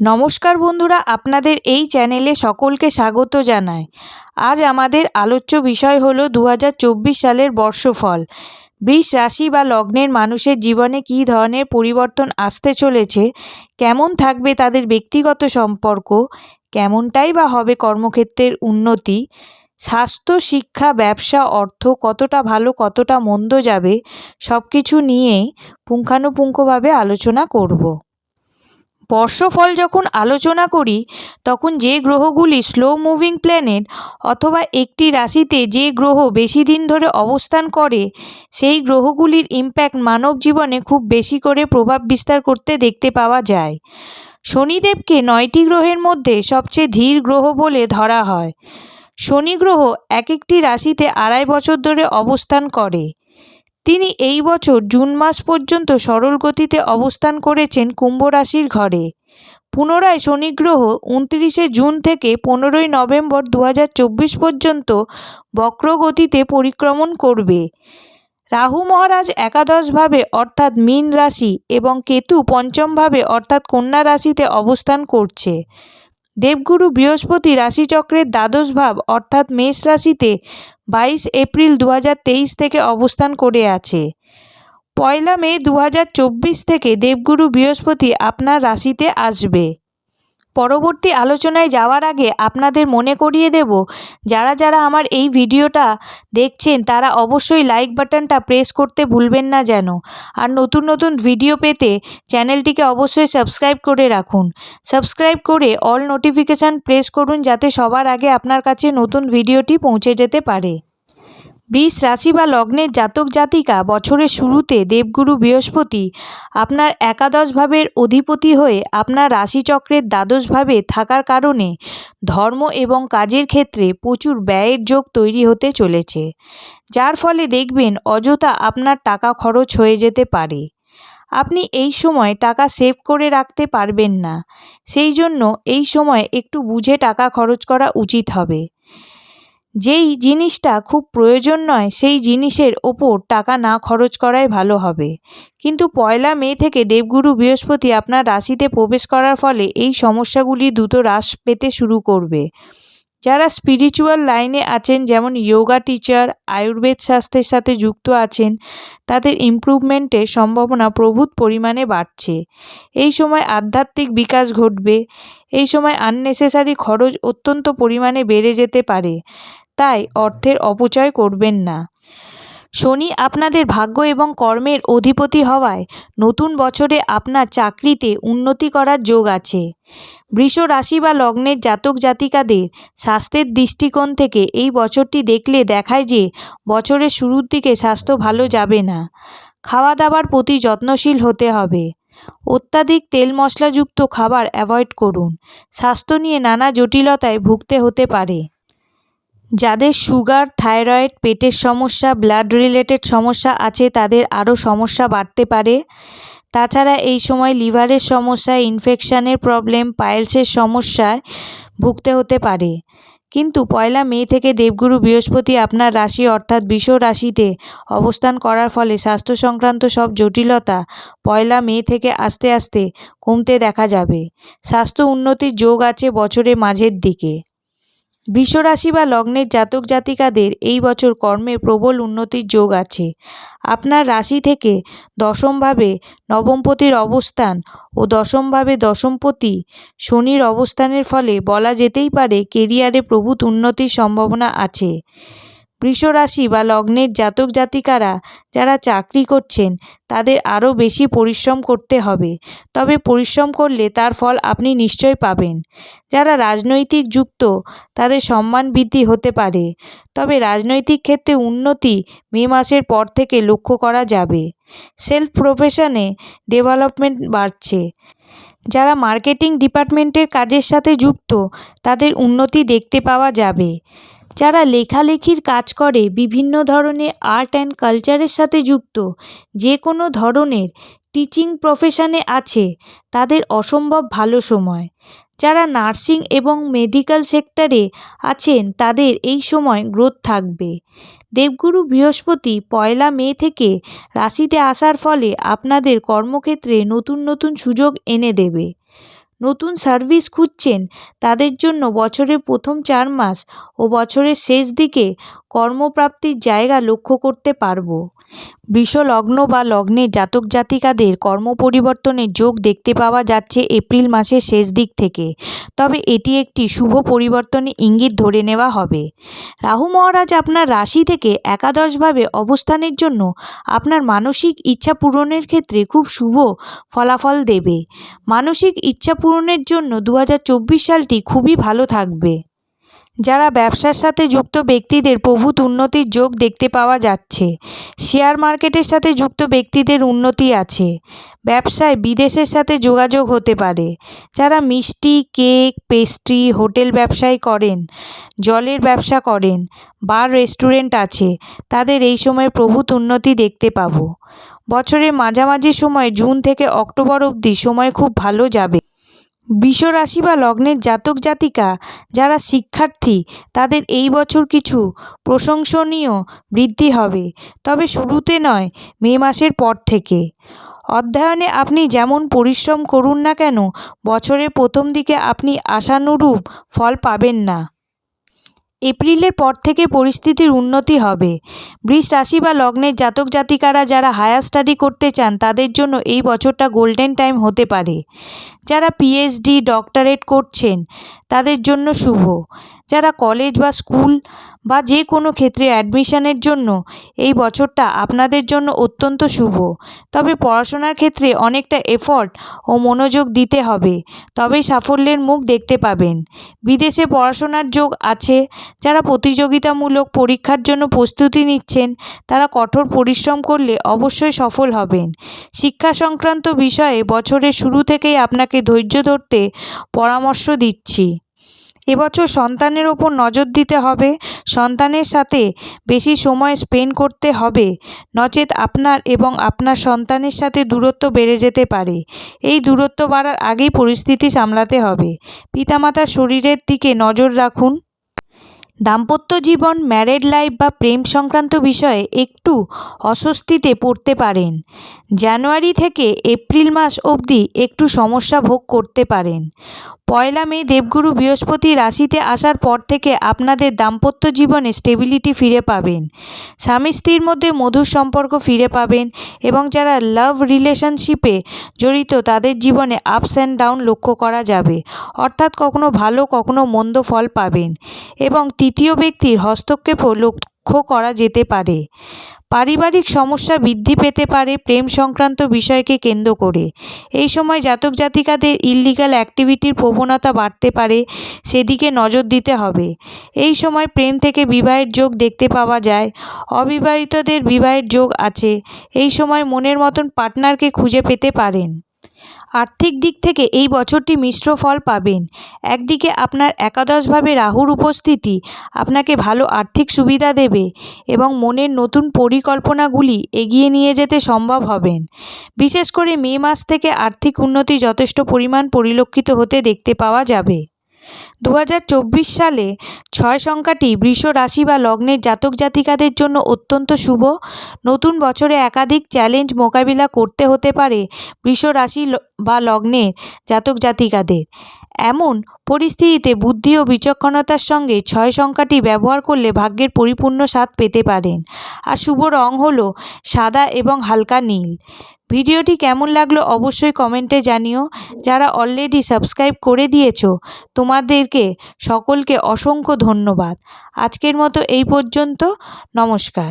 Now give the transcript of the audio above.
নমস্কার বন্ধুরা, আপনাদের এই চ্যানেলে সকলকে স্বাগত জানাই। আজ আমাদের আলোচ্য বিষয় হল দু হাজার চব্বিশ সালের বর্ষফল। বৃষ রাশি বা লগ্নের মানুষের জীবনে কী ধরনের পরিবর্তন আসতে চলেছে? কেমন থাকবে তাদের ব্যক্তিগত সম্পর্ক? কেমনটাই বা হবে কর্মক্ষেত্রের উন্নতি? স্বাস্থ্য, শিক্ষা, ব্যবসা, অর্থ কতটা ভালো, কতটা মন্দ যাবে? সব কিছু নিয়েই পুঙ্খানুপুঙ্খভাবে আলোচনা করব। বর্ষফল যখন আলোচনা করি, তখন যে গ্রহগুলি স্লো মুভিং প্ল্যানেট অথবা একটি রাশিতে যে গ্রহ বেশি দিন ধরে অবস্থান করে, সেই গ্রহগুলির ইম্প্যাক্ট মানব জীবনে খুব বেশি করে প্রভাব বিস্তার করতে দেখতে পাওয়া যায়। শনিদেবকে নয়টি গ্রহের মধ্যে সবচেয়ে ধীর গ্রহ বলে ধরা হয়। শনি গ্রহ এক একটি রাশিতে আড়াই বছর ধরে অবস্থান করে। তিনি এই বছর জুন মাস পর্যন্ত সরল গতিতে অবস্থান করেছেন কুম্ভ রাশির ঘরে। পুনরায় শনি গ্রহ উনত্রিশে জুন থেকে পনেরোই নভেম্বর দু হাজার চব্বিশ পর্যন্ত বক্রগতিতে পরিক্রমণ করবে। রাহু মহারাজ একাদশভাবে অর্থাৎ মীন রাশি এবং কেতু পঞ্চমভাবে অর্থাৎ কন্যা রাশিতে অবস্থান করছে। দেবগুরু বৃহস্পতি রাশিচক্রের দ্বাদশ ভাব অর্থাৎ মেষ রাশিতে বাইশ এপ্রিল দু হাজার তেইশ থেকে অবস্থান করে আছে। পয়লা মে দু হাজার চব্বিশ থেকে দেবগুরু বৃহস্পতি আপনার রাশিতে আসবে। পরবর্তী আলোচনায় যাওয়ার আগে আপনাদের মনে করিয়ে দেব, যারা যারা আমার এই ভিডিওটা দেখছেন, তারা অবশ্যই লাইক বাটনটা প্রেস করতে ভুলবেন না যেন। আর নতুন নতুন ভিডিও পেতে চ্যানেলটিকে অবশ্যই সাবস্ক্রাইব করে রাখুন। সাবস্ক্রাইব করে অল নোটিফিকেশান প্রেস করুন, যাতে সবার আগে আপনার কাছে নতুন ভিডিওটি পৌঁছে যেতে পারে। বৃষ রাশি বা লগ্নের জাতক জাতিকা বছরের শুরুতে দেবগুরু বৃহস্পতি আপনার একাদশ ভাবের অধিপতি হয়ে আপনার রাশিচক্রের দ্বাদশভাবে থাকার কারণে ধর্ম এবং কাজের ক্ষেত্রে প্রচুর ব্যয়ের যোগ তৈরি হতে চলেছে। যার ফলে দেখবেন অযথা আপনার টাকা খরচ হয়ে যেতে পারে। আপনি এই সময় টাকা সেভ করে রাখতে পারবেন না। সেই জন্য এই সময় একটু বুঝে টাকা খরচ করা উচিত হবে। যেই জিনিসটা খুব প্রয়োজন নয়, সেই জিনিসের ওপর টাকা না খরচ করাই ভালো হবে। কিন্তু পয়লা মে থেকে দেবগুরু বৃহস্পতি আপনার রাশিতে প্রবেশ করার ফলে এই সমস্যাগুলি দ্রুত হ্রাস পেতে শুরু করবে। যারা স্পিরিচুয়াল লাইনে আছেন, যেমন যোগা টিচার আয়ুর্বেদ স্বাস্থ্যের সাথে যুক্ত আছেন, তাদের ইমপ্রুভমেন্টের সম্ভাবনা প্রভূত পরিমাণে বাড়ছে। এই সময় আধ্যাত্মিক বিকাশ ঘটবে। এই সময় আননেসেসারি খরচ অত্যন্ত পরিমাণে বেড়ে যেতে পারে। তাই অর্থের অপচয় করবেন না। শনি আপনাদের ভাগ্য এবং কর্মের অধিপতি হওয়ায় নতুন বছরে আপনার চাকরিতে উন্নতি করার যোগ আছে। বৃষ রাশি বা লগ্নের জাতক জাতিকাদের স্বাস্থ্যের দৃষ্টিকোণ থেকে এই বছরটি দেখলে দেখায় যে বছরের শুরুর দিকে স্বাস্থ্য ভালো যাবে না। খাওয়া দাওয়ার প্রতি যত্নশীল হতে হবে। অত্যাধিক তেল মশলাযুক্ত খাবার অ্যাভয়েড করুন। স্বাস্থ্য নিয়ে নানা জটিলতায় ভুগতে হতে পারে। যাদের সুগার, থাইরয়েড, পেটের সমস্যা, ব্লাড রিলেটেড সমস্যা আছে, তাদের আরও সমস্যা বাড়তে পারে। তাছাড়া এই সময় লিভারের সমস্যা, ইনফেকশানের প্রবলেম, পাইলসের সমস্যায় ভুগতে হতে পারে। কিন্তু পয়লা মে থেকে দেবগুরু বৃহস্পতি আপনার রাশি অর্থাৎ বিষ রাশিতে অবস্থান করার ফলে স্বাস্থ্য সংক্রান্ত সব জটিলতা পয়লা মে থেকে আস্তে আস্তে কমতে দেখা যাবে। স্বাস্থ্য উন্নতির যোগ আছে বছরের মাঝের দিকে। বিশ্বরাশি বা লগ্নের জাতক জাতিকাদের এই বছর কর্মে প্রবল উন্নতির যোগ আছে। আপনার রাশি থেকে দশমভাবে নবমপতির অবস্থান ও দশমভাবে দশমপতি শনির অবস্থানের ফলে বলা যেতেই পারে কেরিয়ারে প্রভূত উন্নতির সম্ভাবনা আছে। বৃষরাশি বা লগ্নের জাতক জাতিকারা যারা চাকরি করছেন, তাদের আরও বেশি পরিশ্রম করতে হবে। তবে পরিশ্রম করলে তার ফল আপনি নিশ্চয় পাবেন। যারা রাজনৈতিক যুক্ত, তাদের সম্মান বৃদ্ধি হতে পারে। তবে রাজনৈতিক ক্ষেত্রে উন্নতি মে মাসের পর থেকে লক্ষ্য করা যাবে। সেলফ প্রফেশনে ডেভেলপমেন্ট বাড়ছে। যারা মার্কেটিং ডিপার্টমেন্টের কাজের সাথে যুক্ত, তাদের উন্নতি দেখতে পাওয়া যাবে। যারা লেখালেখির কাজ করে বিভিন্ন ধরনের আর্ট অ্যান্ড কালচারের সাথে যুক্ত যে কোনো ধরনের টিচিং প্রফেশনে আছে, তাদের অসম্ভব ভালো সময়। যারা নার্সিং এবং মেডিকেল সেক্টরে আছেন, তাদের এই সময় গ্রোথ থাকবে। দেবগুরু বৃহস্পতি পয়লা মে থেকে রাশিতে আসার ফলে আপনাদের কর্মক্ষেত্রে নতুন নতুন সুযোগ এনে দেবে। নতুন সার্ভিস খুঁজছেন। তাদের জন্য বছরের প্রথম চার মাস ও বছরের শেষ দিকে কর্মপ্রাপ্তির জায়গা লক্ষ্য করতে পারব। বৃষ লগ্ন বা লগ্নের জাতক জাতিকাদের কর্ম পরিবর্তনের যোগ দেখতে পাওয়া যাচ্ছে এপ্রিল মাসের শেষ দিক থেকে। তবে এটি একটি শুভ পরিবর্তনের ইঙ্গিত ধরে নেওয়া হবে। রাহু মহারাজ আপনার রাশি থেকে একাদশভাবে অবস্থানের জন্য আপনার মানসিক ইচ্ছা পূরণের ক্ষেত্রে খুব শুভ ফলাফল দেবে। মানসিক ইচ্ছা পূরণের জন্য দু হাজার চব্বিশ সালটি খুবই ভালো থাকবে। যারা ব্যবসার সাথে যুক্ত ব্যক্তিদের প্রভূত উন্নতির যোগ দেখতে পাওয়া যাচ্ছে। শেয়ার মার্কেটের সাথে যুক্ত ব্যক্তিদের উন্নতি আছে। ব্যবসায় বিদেশের সাথে যোগাযোগ হতে পারে। যারা মিষ্টি, কেক, পেস্ট্রি, হোটেল ব্যবসায় করেন, জলের ব্যবসা করেন, বার, রেস্টুরেন্ট আছে, তাদের এই সময় প্রভূত উন্নতি দেখতে পাবো। বছরের মাঝামাঝি সময় জুন থেকে অক্টোবর অবধি সময় খুব ভালো যাবে। বৃষ রাশি বা লগ্নের জাতক জাতিকা যারা শিক্ষার্থী, তাদের এই বছর কিছু প্রশংসনীয় বৃদ্ধি হবে। তবে শুরুতে নয়, মে মাসের পর থেকে। অধ্যয়নে আপনি যেমন পরিশ্রম করুন না কেন, বছরের প্রথম দিকে আপনি আশানুরূপ ফল পাবেন না। এপ্রিলের পর থেকে পরিস্থিতির উন্নতি হবে। বৃষ রাশি বা লগ্নের জাতক জাতিকারা যারা হায়ার স্টাডি করতে চান, তাদের জন্য এই বছরটা গোল্ডেন টাইম হতে পারে। যারা পিএইচডি, ডক্টরেট করছেন, তাদের জন্য শুভ। যারা কলেজ বা স্কুল বা যে কোনো ক্ষেত্রে অ্যাডমিশানের জন্য এই বছরটা আপনাদের জন্য অত্যন্ত শুভ। তবে পড়াশোনার ক্ষেত্রে অনেকটা এফর্ট ও মনোযোগ দিতে হবে। তবেই সাফল্যের মুখ দেখতে পাবেন। বিদেশে পড়াশোনার যোগ আছে। যারা প্রতিযোগিতামূলক পরীক্ষার জন্য প্রস্তুতি নিচ্ছেন, তারা কঠোর পরিশ্রম করলে অবশ্যই সফল হবেন। শিক্ষা সংক্রান্ত বিষয়ে বছরের শুরু থেকেই আপনাকে ধৈর্য ধরতে পরামর্শ দিচ্ছি। এবছর সন্তানের ওপর নজর দিতে হবে, সন্তানের সাথে বেশি সময় স্পেন্ড করতে হবে, নচেত আপনার এবং আপনার সন্তানের সাথে দূরত্ব বেড়ে যেতে পারে। এই দূরত্ব বাড়ার আগেই পরিস্থিতি সামলাতে হবে। পিতামাতার শরীরের দিকে নজর রাখুন। দাম্পত্য জীবন ম্যারেড লাইফ বা প্রেম সংক্রান্ত বিষয়ে একটু অস্বস্তিতে পড়তে পারেন। জানুয়ারি থেকে এপ্রিল মাস অবধি একটু সমস্যা ভোগ করতে পারেন। পয়লা মে দেবগুরু বৃহস্পতি রাশিতে আসার পর থেকে আপনাদের দাম্পত্য জীবনে স্টেবিলিটি ফিরে পাবেন। স্বামী স্ত্রীর মধ্যে মধুর সম্পর্ক ফিরে পাবেন এবং যারা লাভ রিলেশনশিপে জড়িত তাদের জীবনে আপস অ্যান্ড ডাউন লক্ষ্য করা যাবে। অর্থাৎ কখনো ভালো, কখনো মন্দ ফল পাবেন। এবং তৃতীয় ব্যক্তির হস্তক্ষেপও লক্ষ্য করা যেতে পারে। পারিবারিক সমস্যা বৃদ্ধি পেতে পারে প্রেম সংক্রান্ত বিষয়কে কেন্দ্র করে। এই সময় জাতক জাতিকাদের ইললিগাল অ্যাক্টিভিটির প্রবণতা বাড়তে পারে, সেদিকে নজর দিতে হবে। এই সময় প্রেম থেকে বিবাহের যোগ দেখতে পাওয়া যায়। অবিবাহিতদের বিবাহের যোগ আছে। এই সময় মনের মতন পার্টনারকে খুঁজে পেতে পারেন। আর্থিক দিক থেকে এই বছরটি মিশ্র ফল পাবেন। একদিকে আপনার একাদশভাবে রাহুর উপস্থিতি আপনাকে ভালো আর্থিক সুবিধা দেবে এবং মনের নতুন পরিকল্পনাগুলি এগিয়ে নিয়ে যেতে সম্ভব হবেন। বিশেষ করে মে মাস থেকে আর্থিক উন্নতি যথেষ্ট পরিমাণ পরিলক্ষিত হতে দেখতে পাওয়া যাবে। দু হাজার চব্বিশ সালে ছয় সংখ্যাটি বৃষ রাশি বা লগ্নের জাতক জাতিকাদের জন্য অত্যন্ত শুভ। নতুন বছরে একাধিক চ্যালেঞ্জ মোকাবিলা করতে হতে পারে বৃষ রাশি বা লগ্নের জাতক জাতিকাদের। এমন পরিস্থিতিতে বুদ্ধি ও বিচক্ষণতার সঙ্গে ছয় সংখ্যাটি ব্যবহার করলে ভাগ্যের পরিপূর্ণ স্বাদ পেতে পারেন। আর শুভ রং হলো সাদা এবং হালকা নীল। ভিডিওটি কেমন লাগল অবশ্যই কমেন্টে জানিও। যারা অলরেডি সাবস্ক্রাইব করে দিয়েছ, তোমাদেরকে সকলকে অসংখ্য ধন্যবাদ। আজকের মতো এই পর্যন্ত, নমস্কার।